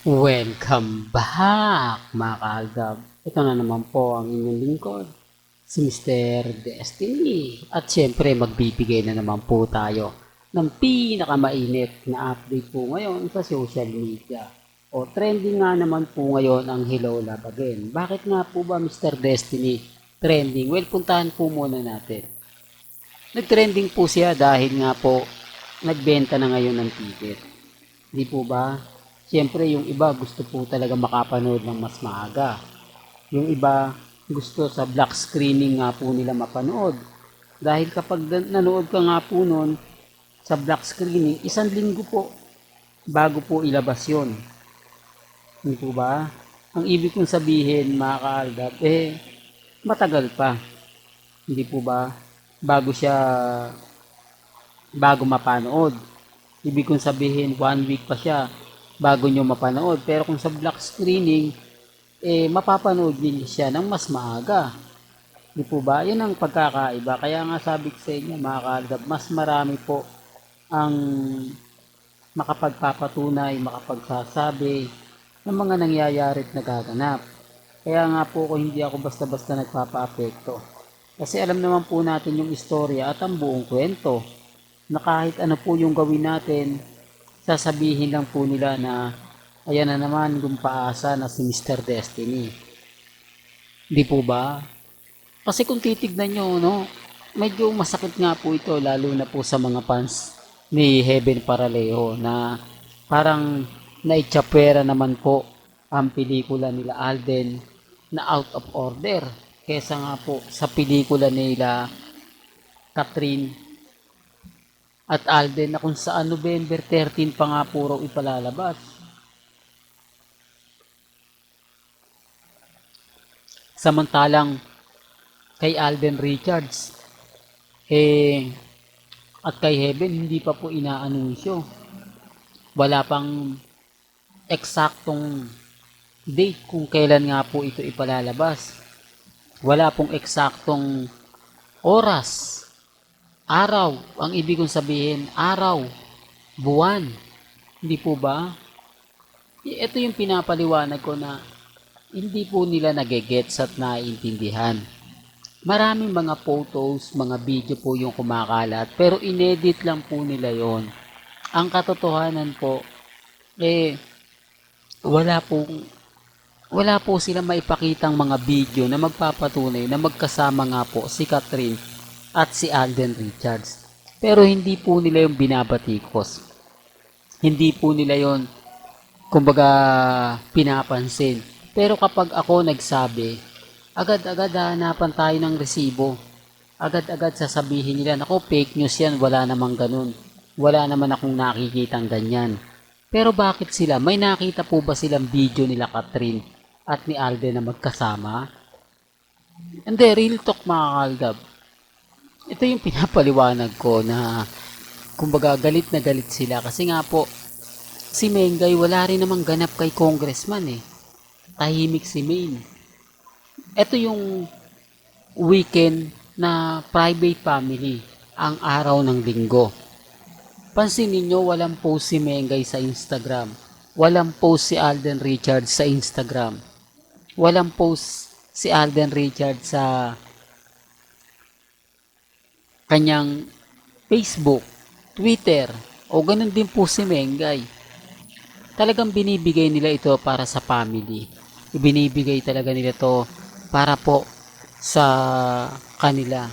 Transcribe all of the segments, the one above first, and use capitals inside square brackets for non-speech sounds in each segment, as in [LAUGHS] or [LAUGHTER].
Welcome back mga kaagab. Ito na naman po ang inyong lingkod, si Mr. Destiny. At syempre magbibigay na naman po tayo ng pinakamainit na update po ngayon sa social media. O trending nga naman po ngayon ang Hello Love Again. Bakit nga po ba Mr. Destiny trending? Well, puntahan po muna natin. Nag-trending po siya dahil nga po nagbenta na ngayon ng ticket. Di po ba? Siyempre, yung iba gusto po talaga makapanood ng mas maaga. Yung iba gusto sa black screening nga po nila mapanood. Dahil kapag nan- nanood ka nga po nun sa black screening, isang linggo po bago po ilabas yon. Hindi po ba? Ang ibig kong sabihin, mga kaaldab, eh, matagal pa. Hindi po ba? Bago siya, bago mapanood. Ibig kong sabihin, one week pa siya bago nyo mapanood. Pero kung sa black screening, eh, mapapanood din siya ng mas maaga. Di po ba? Yan ang pagkakaiba. Kaya nga sabi ko sa inyo, mga kaaldab, mas marami po ang makapagpapatunay, makapagsasabi ng mga nangyayari at nagaganap. Kaya nga po ako hindi ako basta-basta nagpapa-apekto. Kasi alam naman po natin yung istorya at ang buong kwento na kahit ano po yung gawin natin, sasabihin lang po nila na ayan na naman yung paasa na si Mr. Destiny. Di po ba? Kasi kung titignan nyo, no, medyo masakit nga po ito, lalo na po sa mga fans ni Heaven Paralejo na parang naitsapwera naman po ang pelikula nila Alden na out of order kesa nga po sa pelikula nila Catherine at Alden na kung saan November 13 pa nga po raw ipalalabas. Samantalang kay Alden Richards eh at kay Heaven hindi pa po inaanunsyo. Wala pang eksaktong date kung kailan nga po ito ipalalabas. Wala pong eksaktong oras, araw, ang ibig kong sabihin, araw, buwan. Hindi po ba? Ito yung pinapaliwanag ko na hindi po nila nagegets at naiintindihan. Maraming mga photos, mga video po yung kumakalat, pero inedit lang po nila yon. Ang katotohanan po, eh, wala po wala po sila maipakitang mga video na magpapatunay na magkasama nga po si Catherine at si Alden Richards. Pero hindi po nila yung binabatikos. Hindi po nila yon kumbaga pinapansin. Pero kapag ako nagsabi, agad-agad hanapan tayo ng resibo. Agad-agad sasabihin nila, nako fake news yan, wala namang ganun. Wala naman akong nakikitang ganyan. Pero bakit sila? May nakita po ba silang video nila Catherine at ni Alden na magkasama? Hindi, real talk mga kaldab. Ito yung pinapaliwanag ko na kumbaga galit na galit sila kasi nga po si Mengay wala rin namang ganap kay congressman eh. Tahimik si Maine. Ito yung weekend na private family ang araw ng linggo. Pansin ninyo, walang post si Mengay sa Instagram. Walang post si Alden Richards sa Instagram. Walang post si Alden Richards sa kanyang Facebook, Twitter, o ganun din po si Mengay. Talagang binibigay nila ito para sa family. Ibinibigay talaga nila to para po sa kanila.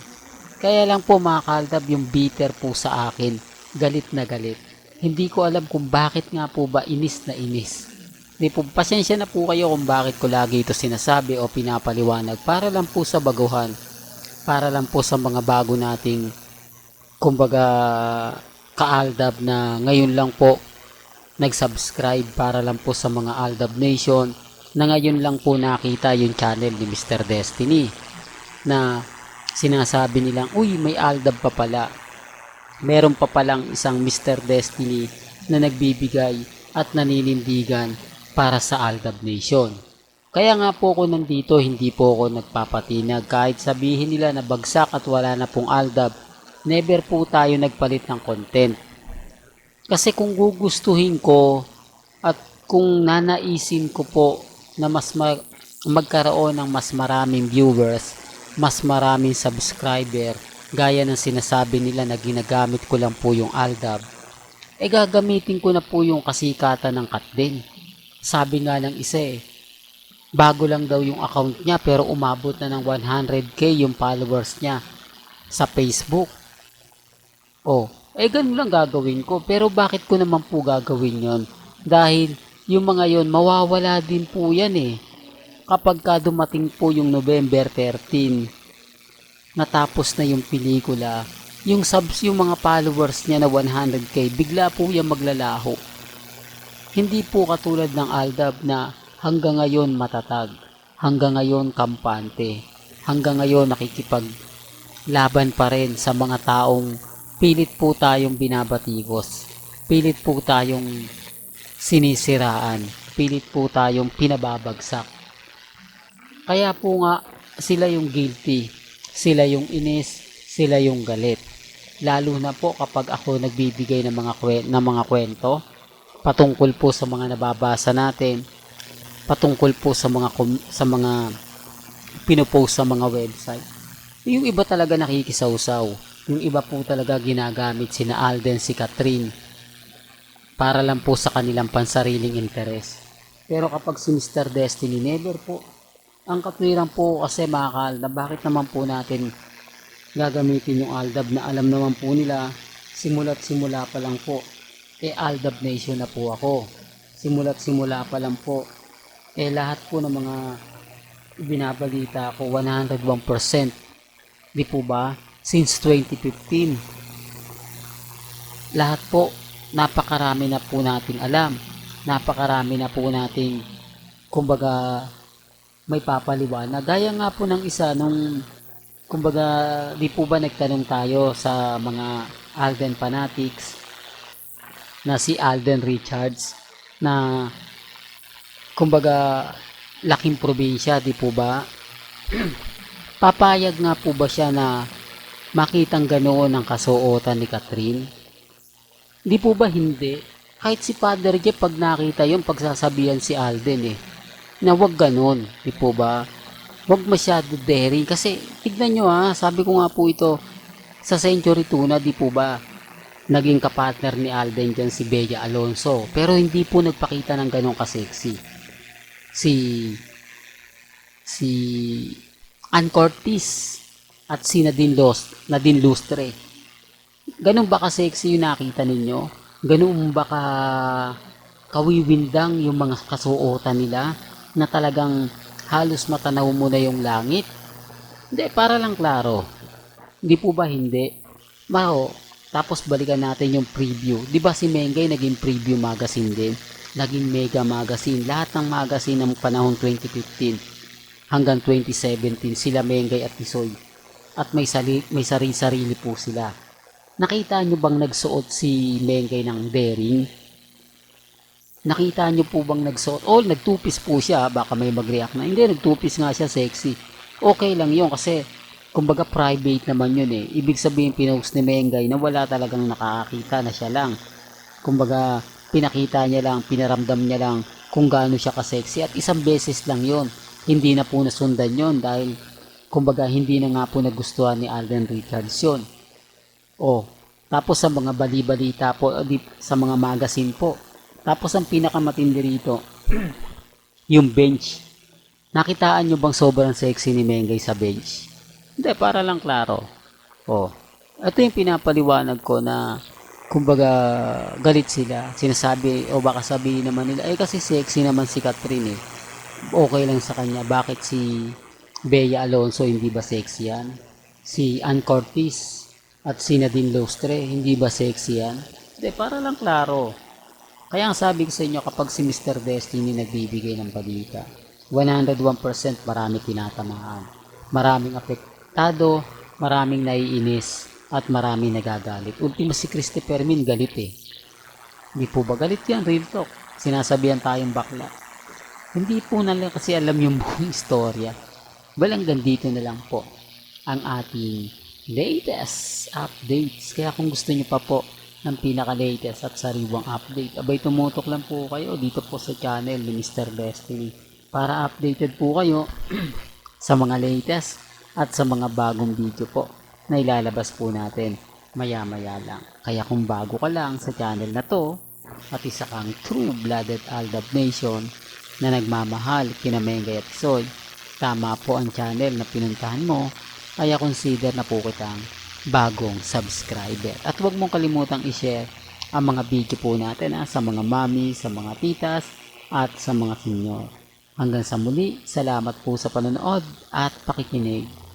Kaya lang po mga kaldab yung bitter po sa akin. Galit na galit. Hindi ko alam kung bakit nga po ba inis na inis. Di po, pasensya na po kayo kung bakit ko lagi ito sinasabi o pinapaliwanag para lang po sa baguhan. Para lang po sa mga bago nating kumbaga kaaldab na ngayon lang po nag-subscribe para lang po sa mga Aldab Nation na ngayon lang po nakita yung channel ni Mr. Destiny na sinasabi nilang, uy, may Aldab pa pala. Meron pa palang isang Mr. Destiny na nagbibigay at naninindigan para sa Aldab Nation. Kaya nga po ako nandito, hindi po ako nagpapatinag. Kahit sabihin nila na bagsak at wala na pong Aldab, never po tayo nagpalit ng content. Kasi kung gugustuhin ko at kung nanaisin ko po na mas ma- magkaroon ng mas maraming viewers, mas maraming subscriber, gaya ng sinasabi nila na ginagamit ko lang po yung Aldab, eh gagamitin ko na po yung kasikatan ng Katden. Sabi nga ng isa eh, bago lang daw yung account niya pero umabot na ng 100k yung followers niya sa Facebook. Oh, eh ganun lang gagawin ko. Pero bakit ko naman po gagawin yon? Dahil yung mga yon mawawala din po yan eh. Kapag ka dumating po yung November 13, natapos na yung pelikula, yung subs, yung mga followers niya na 100k, bigla po yan maglalaho. Hindi po katulad ng Aldab na hanggang ngayon matatag, hanggang ngayon kampante, hanggang ngayon nakikipag laban pa rin sa mga taong pilit po tayong binabatikos, pilit po tayong sinisiraan, pilit po tayong pinababagsak. Kaya po nga sila yung guilty, sila yung inis, sila yung galit. Lalo na po kapag ako nagbibigay ng mga ng mga kwento patungkol po sa mga nababasa natin, patungkol po sa mga sa mga pinopost sa mga website. Yung iba talaga nakikisawsaw. Yung iba po talaga ginagamit sina Alden, si Catherine para lang po sa kanilang pansariling interes. Pero kapag si Mr. Destiny, never po. Ang katwiran po kasi makakal na bakit naman po natin gagamitin yung Aldab na alam naman po nila simula't simula pa lang po eh Aldab Nation na po ako. Simula't simula pa lang po eh lahat po ng mga binabalita ko 101% di po ba? Since 2015 lahat po napakarami na po nating alam. Napakarami na po nating kumbaga may papaliwanag. Gaya nga po ng isa nung kumbaga di po ba nagtanong tayo sa mga Alden fanatics na si Alden Richards na kumbaga laking probinsya, di po ba? [CLEARS THROAT] Papayag nga po ba siya na makitang ganoon ang kasuotan ni Catherine? Di po ba hindi? Kahit si Father Jeff pag nakita yung pagsasabihan si Alden eh, na wag ganon, di po ba? Wag masyado daring kasi tignan nyo ha, sabi ko nga po ito sa Century Tuna, di po ba? Naging kapartner ni Alden dyan si Bella Alonso pero hindi po nagpakita ng ganon kasexy si si Ann at si Nadine, Los, Nadine Lustre. Ganun ba ka-sexy yung nakita ninyo? Ganun ba ka kawiwindang yung mga kasuotan nila na talagang halos matanaw mo na yung langit? Hindi, para lang klaro. Hindi po ba hindi? Mao, tapos balikan natin yung preview. Di ba si Mengay naging preview magazine din? Naging mega magazine. Lahat ng magazine ng panahon 2015 hanggang 2017 sila Mengay at Tisoy. At may, sali, may sarili-sarili po sila. Nakita nyo bang nagsuot si Mengay ng daring? Nakita nyo po bang nagsuot? Oh, nagtupis po siya. Baka may mag-react na. Hindi, nagtupis nga siya sexy. Okay lang yun kasi kumbaga private naman yun eh. Ibig sabihin pinost ni Mengay na wala talagang nakakakita na siya lang. Kumbaga pinakita niya lang, pinaramdam niya lang kung gaano siya ka-sexy at isang beses lang yon hindi na po nasundan yon dahil kumbaga hindi na nga po nagustuhan ni Alden Richards yun. Oh, tapos sa mga bali-balita po, sa mga magazine po. Tapos ang pinakamatindi rito, [CLEARS THROAT] yung bench. Nakitaan nyo bang sobrang sexy ni Mengay sa bench? Hindi, para lang klaro. Oh, ito yung pinapaliwanag ko na kumbaga galit sila. Sinasabi o baka sabihin naman nila eh kasi sexy naman si Catherine eh. Okay lang sa kanya bakit si Bea Alonso hindi ba sexy yan? Si Ann Cortez at si Nadine Lustre hindi ba sexy yan? Hindi para lang klaro. Kaya ang sabi ko sa inyo kapag si Mr. Destiny nagbibigay ng balita 101% marami tinatamaan. Maraming apektado maraming naiinis at marami nagagalit. Ultima si Christopher Min galit eh. Hindi po ba galit yan? Real talk. Sinasabihan tayong bakla. Hindi po na lang kasi alam yung [LAUGHS] buong istorya. Well, hanggang dito na lang po ang ating latest updates. Kaya kung gusto nyo pa po ng pinaka-latest at sariwang update. Abay tumutok lang po kayo dito po sa channel ni Mr. Destiny para updated po kayo [CLEARS THROAT] sa mga latest at sa mga bagong video po na ilalabas po natin maya-maya lang. Kaya kung bago ka lang sa channel na to at isa kang true-blooded Aldab Nation na nagmamahal kina Mengay at Soy, tama po ang channel na pinuntahan mo kaya consider na po kitang bagong subscriber. At huwag mong kalimutang i-share ang mga video po natin ha, sa mga mami, sa mga titas, at sa mga senior. Hanggang sa muli, salamat po sa panonood at pakikinig.